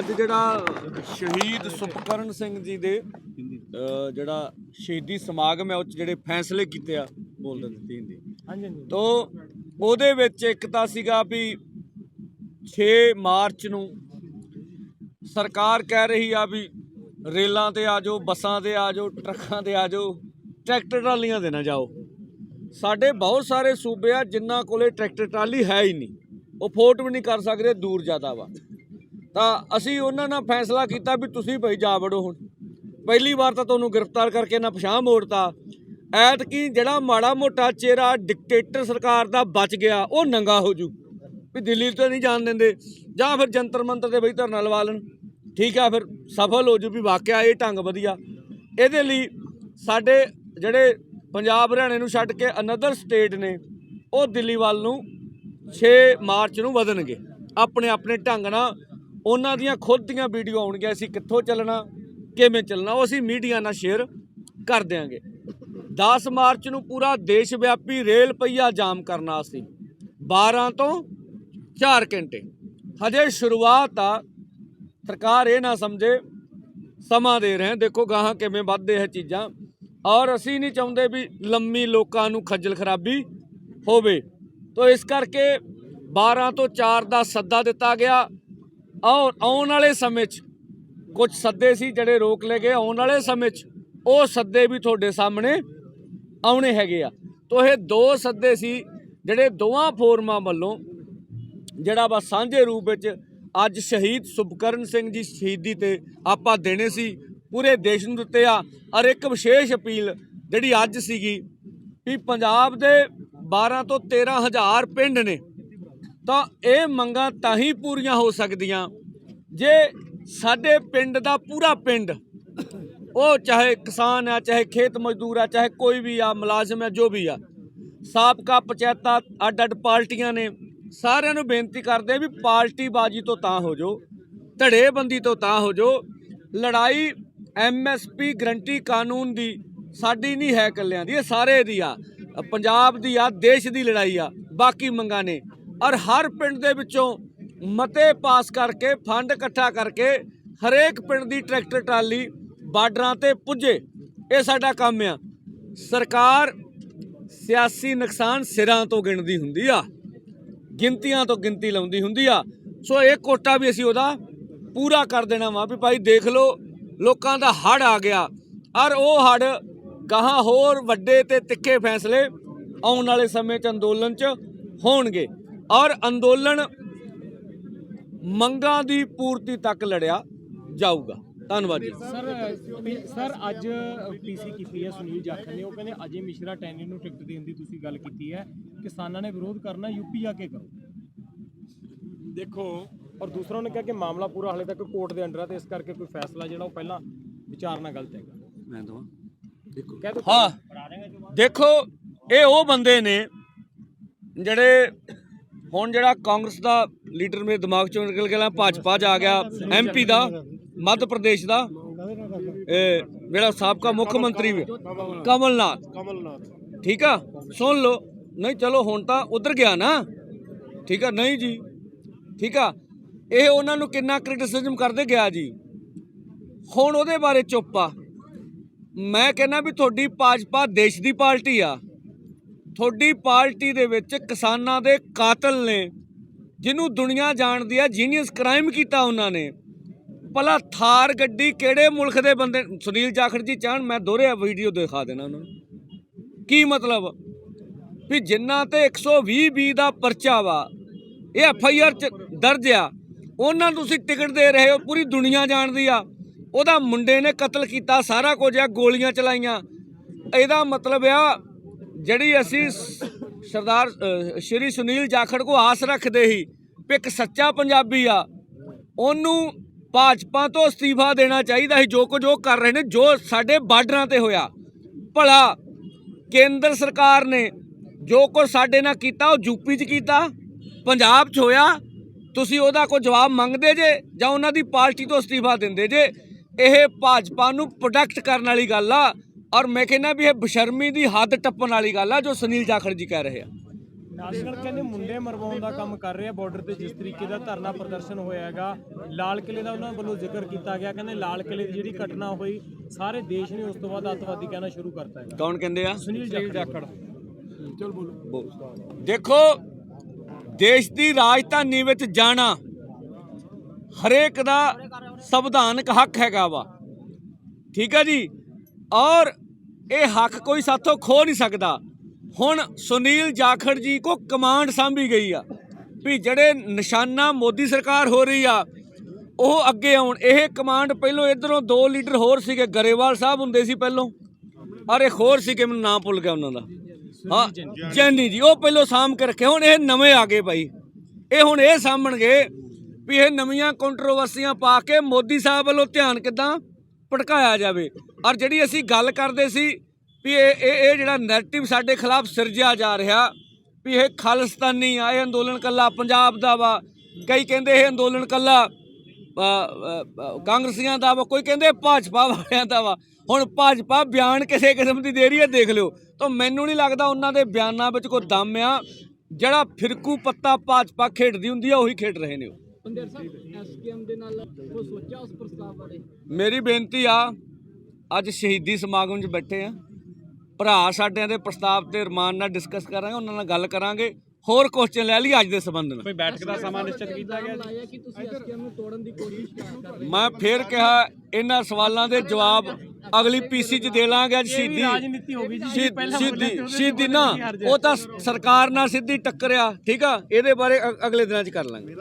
ਅੱਜ ਜਿਹੜਾ ਸ਼ਹੀਦ ਸੁਪਕਰਨ ਸਿੰਘ ਜੀ ਦੇ ਜਿਹੜਾ ਸ਼ਹੀਦੀ ਸਮਾਗਮ ਹੈ ਉਹ 'ਚ ਜਿਹੜੇ ਫੈਸਲੇ ਕੀਤੇ ਆ ਬੋਲ ਦਿੰਦੀ ਹਿੰਦੀ। ਹਾਂਜੀ ਹਾਂਜੀ। ਤੋ ਉਹਦੇ ਵਿੱਚ ਇੱਕ ਤਾਂ ਸੀਗਾ ਵੀ 6 ਮਾਰਚ ਨੂੰ ਸਰਕਾਰ ਕਹਿ ਰਹੀ ਆ ਵੀ ਰੇਲਾਂ ਤੇ ਆ ਜਾਓ ਬੱਸਾਂ ਤੇ ਆ ਜਾਓ ਟਰੱਕਾਂ ਤੇ ਆ ਜਾਓ ਟਰੈਕਟਰ ਟਰਾਲੀਆਂ ਤੇ ਨਾ ਜਾਓ। ਸਾਡੇ ਬਹੁਤ ਸਾਰੇ ਸੂਬੇ ਆ ਜਿਨ੍ਹਾਂ ਕੋਲੇ ਟਰੈਕਟਰ ਟਰਾਲੀ ਹੈ ਹੀ ਨਹੀਂ। ਉਹ ਫੋਰਟ ਵੀ ਨਹੀਂ ਕਰ ਸਕਦੇ ਦੂਰ ਜ਼ਿਆਦਾ ਵਾ। ਤਾਂ ਅਸੀਂ ਉਹਨਾਂ ਨਾਲ ਫੈਸਲਾ ਕੀਤਾ ਵੀ ਤੁਸੀਂ ਭਾਈ ਜਾ ਵੜੋ ਹੁਣ। ਪਹਿਲੀ ਵਾਰ ਤਾਂ ਤੁਹਾਨੂੰ ਗ੍ਰਿਫਤਾਰ ਕਰਕੇ ਨਾ ਪਛਾਣ ਮੋੜਤਾ। ਐਤਕੀ ਜਿਹੜਾ ਮਾੜਾ ਮੋਟਾ ਚਿਹਰਾ ਡਿਕਟੇਟਰ ਸਰਕਾਰ ਦਾ ਬਚ ਗਿਆ, ਉਹ ਨੰਗਾ ਹੋ ਜੂ। ਵੀ ਦਿੱਲੀ ਤੋਂ ਨਹੀਂ ਜਾਣ ਦਿੰਦੇ। ਜਾਂ ਫਿਰ ਜੰਤਰ ਮੰਤਰ ਦੇ ਬਈ ਧਰਨਾ ਲਵਾ ਲੈਣ। ਠੀਕ ਆ, ਫਿਰ ਸਫਲ ਹੋ ਜੂ ਵੀ ਵਾਕਿਆ ਇਹ ਢੰਗ ਵਧੀਆ। ਇਹਦੇ ਲਈ ਸਾਡੇ ਜਿਹੜੇ ਪੰਜਾਬ ਹਰਿਆਣੇ ਨੂੰ ਛੱਡ ਕੇ ਅਨਦਰ ਸਟੇਟ ਨੇ, ਉਹ ਦਿੱਲੀ ਵੱਲ ਨੂੰ 6 ਮਾਰਚ ਨੂੰ ਵਧਣਗੇ। ਆਪਣੇ ਆਪਣੇ ਢੰਗ ਨਾਲ ਉਹਨਾਂ ਦੀਆਂ ਖੁਦ ਦੀਆਂ ਵੀਡੀਓ ਆਉਣਗੀਆਂ, ਅਸੀਂ ਕਿੱਥੋਂ ਚੱਲਣਾ, ਕਿਵੇਂ ਚੱਲਣਾ, ਉਹ ਅਸੀਂ ਮੀਡੀਆ ਨਾਲ ਸ਼ੇਅਰ ਕਰ ਦਿਆਂਗੇ। 10 ਮਾਰਚ ਨੂੰ ਪੂਰਾ ਦੇਸ਼ ਵਿਆਪੀ ਰੇਲ ਪਈਆ ਜਾਮ ਕਰਨਾ ਅਸੀਂ 12 ਤੋਂ 4 ਘੰਟੇ। ਹਜੇ ਸ਼ੁਰੂਆਤ ਆ। ਸਰਕਾਰ ਇਹ ਨਾ ਸਮਝੇ, ਸਮਾਂ ਦੇ ਰਹੇ, ਦੇਖੋ ਗਾਹਾਂ ਕਿਵੇਂ ਵੱਧਦੇ ਹੈ ਚੀਜ਼ਾਂ। ਔਰ ਅਸੀਂ ਨਹੀਂ ਚਾਹੁੰਦੇ ਵੀ ਲੰਮੀ ਲੋਕਾਂ ਨੂੰ ਖੱਜਲ ਖਰਾਬੀ ਹੋਵੇ। ਤੋ ਇਸ ਕਰਕੇ 12 ਤੋਂ 4 ਦਾ ਸੱਦਾ ਦਿੱਤਾ ਗਿਆ। ਔਰ ਆਉਣ ਵਾਲੇ ਸਮੇਂ 'ਚ ਕੁਝ ਸੱਦੇ ਸੀ ਜਿਹੜੇ ਰੋਕ ਲਏ ਗਏ। ਆਉਣ ਵਾਲੇ ਸਮੇਂ 'ਚ ਉਹ ਸੱਦੇ ਵੀ ਤੁਹਾਡੇ ਸਾਹਮਣੇ ਆਉਣੇ ਹੈਗੇ ਆ। ਤੋ ਇਹ ਦੋ ਸੱਦੇ ਸੀ ਜਿਹੜੇ ਦੋਵਾਂ ਫੋਰਮਾਂ ਵੱਲੋਂ ਜਿਹੜਾ ਵਾ ਸਾਂਝੇ ਰੂਪ ਵਿੱਚ ਅੱਜ ਸ਼ਹੀਦ ਸੁਭਕਰਨ ਸਿੰਘ ਜੀ ਸ਼ਹੀਦੀ ਤੇ ਆਪਾਂ ਦੇਣੇ ਸੀ ਪੂਰੇ ਦੇਸ਼ ਨੂੰ ਦਿੱਤੇ ਆ। ਔਰ ਇੱਕ ਵਿਸ਼ੇਸ਼ ਅਪੀਲ ਜਿਹੜੀ ਅੱਜ ਸੀਗੀ ਵੀ ਪੰਜਾਬ ਦੇ 12 ਤੋਂ 13 ਹਜ਼ਾਰ ਪਿੰਡ ਨੇ ਤਾਂ ਇਹ ਮੰਗਾਂ ਤਾਂ ਹੀ ਪੂਰੀਆਂ ਹੋ ਸਕਦੀਆਂ। ਜੇ ਸਾਡੇ ਪਿੰਡ ਦਾ ਪੂਰਾ ਪਿੰਡ, ਉਹ ਚਾਹੇ ਕਿਸਾਨ ਆ, ਚਾਹੇ ਖੇਤ ਮਜ਼ਦੂਰ ਆ, ਚਾਹੇ ਕੋਈ ਵੀ ਆ, ਮੁਲਾਜ਼ਮ ਆ, ਜੋ ਵੀ ਆ, ਸਾਬਕਾ ਪੰਚਾਇਤਾਂ ਅੱਡ ਅੱਡ ਪਾਰਟੀਆਂ ਨੇ, ਸਾਰਿਆਂ ਨੂੰ ਬੇਨਤੀ ਕਰਦੇ ਵੀ ਪਾਰਟੀ ਬਾਜੀ ਤੋਂ ਤਾਂ ਹੋ ਜੋ ਧੜੇਬੰਦੀ ਤੋਂ ਤਾਂ ਹੋ ਜੋ ਲੜਾਈ ਐਮਐਸਪੀ ਗਰੰਟੀ ਕਾਨੂੰਨ ਦੀ ਸਾਡੀ ਨਹੀਂ ਹੈ ਇਕੱਲਿਆਂ ਦੀ, ਇਹ ਸਾਰੇ ਦੀ ਆ। ਪੰਜਾਬ ਦੀ ਆ, ਦੇਸ਼ ਦੀ ਲੜਾਈ ਆ, ਬਾਕੀ ਮੰਗਾਂ ਨੇ। ਔਰ ਹਰ ਪਿੰਡ ਦੇ ਵਿੱਚੋਂ ਮਤੇ ਪਾਸ ਕਰਕੇ, ਫੰਡ ਇਕੱਠਾ ਕਰਕੇ ਹਰੇਕ ਪਿੰਡ ਦੀ ਟਰੈਕਟਰ ਟਰਾਲੀ ਬਾਰਡਰਾਂ ਤੇ ਪੁੱਜੇ। ਇਹ ਸਾਡਾ ਕੰਮ ਆ। ਸਰਕਾਰ ਸਿਆਸੀ ਨੁਕਸਾਨ ਸਿਰਾਂ ਤੋਂ ਗਿਣਦੀ ਹੁੰਦੀ ਆ, ਗਿਣਤੀਆਂ ਤੋਂ ਗਿਣਤੀ ਲਾਉਂਦੀ ਹੁੰਦੀ ਆ। ਸੋ ਇਹ ਕੋਟਾ ਵੀ ਅਸੀਂ ਉਹਦਾ ਪੂਰਾ ਕਰ ਦੇਣਾ ਵਾ ਵੀ ਭਾਈ ਦੇਖ ਲਓ, ਲੋਕਾਂ ਦਾ ਹੜ ਆ ਗਿਆ। ਔਰ ਉਹ ਹੜ ਗਾਹਾਂ ਹੋਰ ਵੱਡੇ ਤੇ ਤਿੱਖੇ ਫੈਸਲੇ ਆਉਣ ਵਾਲੇ ਸਮੇਂ 'ਚ ਅੰਦੋਲਨ 'ਚ ਹੋਣਗੇ। ਔਰ ਅੰਦੋਲਨ ਮੰਗਾਂ ਦੀ ਪੂਰਤੀ ਤੱਕ ਲੜਿਆ ਜਾਊਗਾ। ਧੰਨਵਾਦ ਜੀ। ਸਰ ਸਰ ਅੱਜ ਪੀਸੀ ਕੀਤੀ ਹੈ ਸੁਨੀਲ ਜਾਖੜ ਨੇ। ਉਹ ਕਹਿੰਦੇ ਅਜੇ ਮਿਸ਼ਰਾ ਟੈਨੀ ਨੂੰ ਟਿਕਟ ਦੇਣ ਦੀ ਤੁਸੀਂ ਗੱਲ ਕੀਤੀ ਹੈ। ਕਿਸਾਨਾਂ ਨੇ ਵਿਰੋਧ ਕਰਨਾ ਯੂਪੀ ਆ ਕੇ ਕਰੋ। ਦੇਖੋ ਔਰ ਦੂਸਰਾ ਉਹਨੇ ਕਿਹਾ ਕਿ ਮਾਮਲਾ ਪੂਰਾ ਹਾਲੇ ਤੱਕ ਕੋਰਟ ਦੇ ਅੰਡਰ ਹੈ ਤੇ ਇਸ ਕਰਕੇ ਕੋਈ ਫੈਸਲਾ ਜਿਹੜਾ ਉਹ ਪਹਿਲਾਂ ਵਿਚਾਰਨਾ ਗਲਤ ਹੈਗਾ। ਮੈਂ ਦਵਾਂ। ਦੇਖੋ। ਹਾਂ। ਦੇਖੋ ਇਹ ਉਹ ਬੰਦੇ ਨੇ ਜਿਹੜੇ ਹੁਣ ਜਿਹੜਾ ਕਾਂਗਰਸ ਦਾ ਲੀਡਰ ਮੇਰੇ ਦਿਮਾਗ ਚੋਂ ਨਿਕਲ ਗਿਆ ਭਾਜਪਾ ਚ ਆ ਗਿਆ ਐਮਪੀ ਦਾ, ਮੱਧ ਪ੍ਰਦੇਸ਼ ਦਾ, ਇਹ ਜਿਹੜਾ ਸਾਬਕਾ ਮੁੱਖ ਮੰਤਰੀ ਵੀ, ਕਮਲਨਾਥ। ਕਮਲਨਾਥ ਠੀਕ ਆ? ਸੁਣ ਲਓ। ਨਹੀਂ, ਚਲੋ ਹੁਣ ਤਾਂ ਉਧਰ ਗਿਆ ਨਾ। ਠੀਕ ਆ? ਨਹੀਂ ਜੀ। ਠੀਕ ਆ? ਇਹ ਉਹਨਾਂ ਨੂੰ ਕਿੰਨਾ ਕ੍ਰਿਟਿਸਿਜ਼ਮ ਕਰਦੇ ਗਿਆ ਜੀ? ਹੁਣ ਉਹਦੇ ਬਾਰੇ ਚੁੱਪ ਆ। ਮੈਂ ਕਹਿੰਦਾ ਵੀ ਤੁਹਾਡੀ ਭਾਜਪਾ ਦੇਸ਼ ਦੀ ਪਾਰਟੀ ਆ। ਤੁਹਾਡੀ ਪਾਰਟੀ ਦੇ ਵਿੱਚ ਕਿਸਾਨਾਂ ਦੇ ਕਾਤਲ ਨੇ, ਜਿਹਨੂੰ ਦੁਨੀਆ ਜਾਣਦੀ ਆ ਜੀਨੀਅਸ ਕ੍ਰਾਈਮ ਕੀਤਾ ਉਹਨਾਂ ਨੇ। ਭਲਾ ਥਾਰ ਗੱਡੀ ਕਿਹੜੇ ਮੁਲਕ ਦੇ ਬੰਦੇ, ਸੁਨੀਲ ਜਾਖੜ ਜੀ ਚਾਹਣ, ਮੈਂ ਦੋਹਰੇ ਵੀਡੀਓ ਦਿਖਾ ਦੇਣਾ ਉਹਨਾਂ ਨੂੰ। ਕੀ ਮਤਲਬ? ਵੀ ਜਿਨ੍ਹਾਂ ਤੇ 120 ਬੀ ਦਾ ਪਰਚਾ ਵਾ, ਇਹ ਐਫ ਆਈ ਆਰ ਚ ਦਰਜ ਆ, ਉਹਨਾਂ ਨੂੰ ਤੁਸੀਂ ਟਿਕਟ ਦੇ ਰਹੇ ਹੋ, ਪੂਰੀ ਦੁਨੀਆ ਜਾਣਦੀ ਆ। ਉਹਦਾ ਮੁੰਡੇ ਨੇ ਕਤਲ ਕੀਤਾ, ਸਾਰਾ ਕੁਝ ਆ, ਗੋਲੀਆਂ ਚਲਾਈਆਂ। ਇਹਦਾ ਮਤਲਬ ਆ ਜਿਹੜੀ ਅਸੀਂ ਸ- ਸਰਦਾਰ ਸ਼੍ਰੀ ਸੁਨੀਲ ਜਾਖੜ ਕੋ ਆਸ ਰੱਖਦੇ ਸੀ ਵੀ ਇੱਕ ਸੱਚਾ ਪੰਜਾਬੀ ਆ, ਉਹਨੂੰ ਭਾਜਪਾ ਤੋਂ ਅਸਤੀਫਾ ਦੇਣਾ ਚਾਹੀਦਾ ਸੀ, ਜੋ ਕੁਝ ਉਹ ਕਰ ਰਹੇ ਨੇ, ਜੋ ਸਾਡੇ ਬਾਰਡਰਾਂ ਤੇ ਹੋਇਆ। ਭਲਾ ਕੇਂਦਰ ਸਰਕਾਰ ਨੇ ਜੋ ਕੁਝ ਸਾਡੇ ਨਾਲ ਕੀਤਾ, ਉਹ ਯੂਪੀ 'ਚ ਕੀਤਾ, ਪੰਜਾਬ 'ਚ ਹੋਇਆ, ਤੁਸੀਂ ਉਹਦਾ ਕੋਈ ਜਵਾਬ ਮੰਗਦੇ ਜੇ, ਜਾਂ ਉਹਨਾਂ ਦੀ ਪਾਰਟੀ ਤੋਂ ਅਸਤੀਫਾ ਦਿੰਦੇ ਜੇ, ਇਹ ਭਾਜਪਾ ਨੂੰ ਪ੍ਰੋਟੈਕਟ ਕਰਨ ਵਾਲੀ ਗੱਲ ਆ ਔਰ ਮੈਂ ਕਹਿੰਦਾ ਵੀ ਇਹ ਬਸ਼ਰਮੀ ਦੀ ਹੱਦ ਟੱਪਣ ਵਾਲੀ ਗੱਲ ਆ ਜੋ ਸੁਨੀਲ ਜਾਖੜ ਜੀ ਕਹਿ ਰਹੇ ਆ। ਨਾਸ਼ਨਲ ਕਹਿੰਦੇ ਮੁੰਡੇ ਮਰਵਾਉਣ ਦਾ ਕੰਮ ਕਰ ਰਿਹਾ ਬਾਰਡਰ ਤੇ ਜਿਸ ਤਰੀਕੇ ਦਾ ਧਰਨਾ ਪ੍ਰਦਰਸ਼ਨ ਹੋਇਆ ਹੈਗਾ ਲਾਲ ਕਿਲੇ ਦਾ ਉਹਨਾਂ ਵੱਲੋਂ ਜ਼ਿਕਰ ਕੀਤਾ ਗਿਆ ਕਹਿੰਦੇ ਲਾਲ ਕਿਲੇ ਦੀ ਜਿਹੜੀ ਘਟਨਾ ਹੋਈ ਸਾਰੇ ਦੇਸ਼ ਨੇ ਉਸ ਤੋਂ ਬਾਅਦ ਅੱਤਵਾਦੀ ਕਹਿਣਾ ਸ਼ੁਰੂ ਕਰਤਾ ਹੈਗਾ। ਕੌਣ ਕਹਿੰਦੇ ਆ? ਸੁਨੀਲ ਜਾਖੜ। ਦੇਖੋ ਦੇਸ਼ ਦੀ ਰਾਜਧਾਨੀ ਵਿੱਚ ਜਾਣਾ ਹਰੇਕ ਦਾ ਸੰਵਿਧਾਨਕ ਹੱਕ ਹੈਗਾ ਵਾ। ਠੀਕ ਹੈ ਜੀ? ਔਰ ਇਹ ਹੱਕ ਕੋਈ ਸਾਥੋਂ ਖੋ ਨਹੀਂ ਸਕਦਾ। ਹੁਣ ਸੁਨੀਲ ਜਾਖੜ ਜੀ ਕੋ ਕਮਾਂਡ ਸਾਂਭੀ ਗਈ ਆ ਵੀ ਜਿਹੜੇ ਨਿਸ਼ਾਨਾ ਮੋਦੀ ਸਰਕਾਰ ਹੋ ਰਹੀ ਆ, ਉਹ ਅੱਗੇ ਆਉਣ। ਇਹ ਕਮਾਂਡ ਪਹਿਲੋਂ ਇਧਰੋਂ ਦੋ ਲੀਡਰ ਹੋਰ ਸੀਗੇ, ਗਰੇਵਾਲ ਸਾਹਿਬ ਹੁੰਦੇ ਸੀ ਪਹਿਲੋਂ। ਔਰ ਇੱਕ ਹੋਰ ਸੀਗੇ, ਮੈਨੂੰ ਨਾਮ ਭੁੱਲ ਗਿਆ ਉਹਨਾਂ ਦਾ। ਹਾਂ, ਜੈਨੀ ਜੀ, ਉਹ ਪਹਿਲੋਂ ਸਾਂਭ ਕੇ ਰੱਖੇ। ਹੁਣ ਇਹ ਨਵੇਂ ਆ ਗਏ ਭਾਈ। ਇਹ ਹੁਣ ਇਹ ਸਾਂਭਣਗੇ ਵੀ ਇਹ ਨਵੀਆਂ ਕੰਟਰੋਵਰਸੀਆਂ ਪਾ ਕੇ ਮੋਦੀ ਸਾਹਿਬ ਵੱਲੋਂ ਧਿਆਨ ਕਿਦਾਂ ਭਟਕਾਇਆ ਜਾਵੇ। ਔਰ ਜਿਹੜੀ ਅਸੀਂ ਗੱਲ ਕਰਦੇ ਸੀ ਵੀ ਇਹ ਇਹ ਜਿਹੜਾ ਨੈਰੇਟਿਵ ਸਾਡੇ ਖਿਲਾਫ ਸਿਰਜਿਆ ਜਾ ਰਿਹਾ ਵੀ ਇਹ ਖਾਲਿਸਤਾਨੀ ਆ ਇਹ ਅੰਦੋਲਨ ਕੱਲਾ ਪੰਜਾਬ ਦਾ ਵਾ। ਕਈ ਕਹਿੰਦੇ ਇਹ ਅੰਦੋਲਨ ਕੱਲਾ ਕਾਂਗਰਸੀਆਂ ਦਾ ਵਾ ਕੋਈ ਕਹਿੰਦੇ ਭਾਜਪਾ ਵਾਲਿਆਂ ਦਾ ਵਾ। ਹੁਣ ਭਾਜਪਾ ਬਿਆਨ ਕਿਸੇ ਕਿਸਮ ਦੀ ਦੇ ਰਹੀ ਹੈ ਦੇਖ ਲਿਓ। ਤਾਂ ਮੈਨੂੰ ਨਹੀਂ ਲੱਗਦਾ ਉਹਨਾਂ ਦੇ ਬਿਆਨਾਂ ਵਿੱਚ ਕੋਈ ਦਮ ਆ। ਜਿਹੜਾ ਫਿਰਕੂ ਪੱਤਾ ਭਾਜਪਾ ਖੇਡਦੀ ਹੁੰਦੀ ਆ ਉਹੀ ਖੇਡ ਰਹੇ ਨੇ ਉਹ। ਬੰਦੇਰ ਸਾਹਿਬ ਐਸਕੇਐਮ ਦੇ ਨਾਲ ਉਹ ਸੋਚਿਆ ਉਸ ਪ੍ਰਸਤਾਵ ਬਾਰੇ? ਮੇਰੀ ਬੇਨਤੀ ਆ ਅੱਜ ਸ਼ਹੀਦੀ ਸਮਾਗਮ 'ਚ ਬੈਠੇ ਆ। ਭਰਾ ਸਾਡਿਆਂ ਦੇ ਪ੍ਰਸਤਾਵ ਤੇ ਰਮਾਨ ਨਾਲ ਡਿਸਕਸ ਕਰਾਂਗੇ ਉਹਨਾਂ ਨਾਲ ਗੱਲ ਕਰਾਂਗੇ। ਹੋਰ ਕੁਐਸਚਨ ਲੈ ਲਈ ਅੱਜ ਦੇ ਸੰਬੰਧ ਨਾਲ। ਕੋਈ ਬੈਠਕ ਦਾ ਸਮਾਂ ਨਿਸ਼ਚਿਤ ਕੀਤਾ ਗਿਆ ਲਾਇਆ ਕਿ ਤੁਸੀਂ ਐਸਕੇਐਮ ਨੂੰ ਤੋੜਨ ਦੀ ਕੋਸ਼ਿਸ਼ ਕਰ ਰਹੇ ਮੈਂ ਫੇਰ ਕਿਹਾ ਇਹਨਾਂ ਸਵਾਲਾਂ ਦੇ ਜਵਾਬ ਅਗਲੀ ਪੀਸੀ 'ਚ ਦੇ ਲਾਂਗੇ ਅੱਜ ਸ਼ਹੀਦੀ। ਰਾਜਨੀਤੀ ਹੋ ਗਈ ਜੀ ਜਿਹੜੀ ਸ਼ਹੀਦ- ਪਹਿਲਾਂ ਬੋਲੇ ਸੀ ਸ਼ਹੀਦੀ ਉਹਦੇ ਸ਼ਹੀਦੀ ਤੋਂ ਨਾ? ਉਹ ਤਾਂ ਸਰਕਾਰ ਨਾਲ ਸਿੱਧੀ ਟੱਕਰਿਆ ਠੀਕ ਆ? ਇਹਦੇ ਬਾਰੇ ਅਗਲੇ ਦਿਨਾਂ 'ਚ ਕਰ ਲਾਂਗੇ।